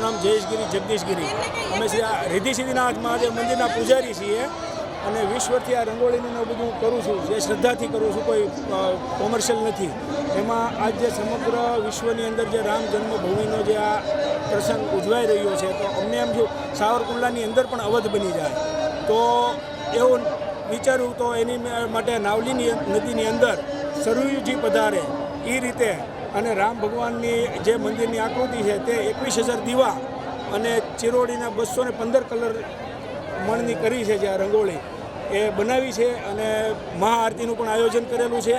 મહેશગીરી જગદીશગીરી. અમે શ્રી આ રિદ્ધિ સિદ્ધિનાથ મહાદેવ મંદિરના પૂજારી છીએ અને વીસ વર્ષથી આ રંગોળીનું બધું કરું છું જે શ્રદ્ધાથી કરું છું કોઈ કોમર્શિયલ નથી. એમાં આજ જે સમગ્ર વિશ્વની અંદર જે રામ જન્મભૂમિનો જે આ પ્રસંગ ઉજવાઈ રહ્યો છે તો અમને એમ જો સાવરકુંડલાની અંદર પણ અવધ બની જાય. તો એવું વિચાર્યું તો એની માટે નાવલીની નદીની અંદર સરયુજી પધારે. એ રીતે અને રામ ભગવાનની જે મંદિરની આકૃતિ છે તે એકવીસ હજાર દીવા અને ચિરોડીના બસો ને પંદર કલર મણની કરી છે જે આ રંગોળી. એ બનાવી છે અને મહાઆરતીનું પણ આયોજન કરેલું છે.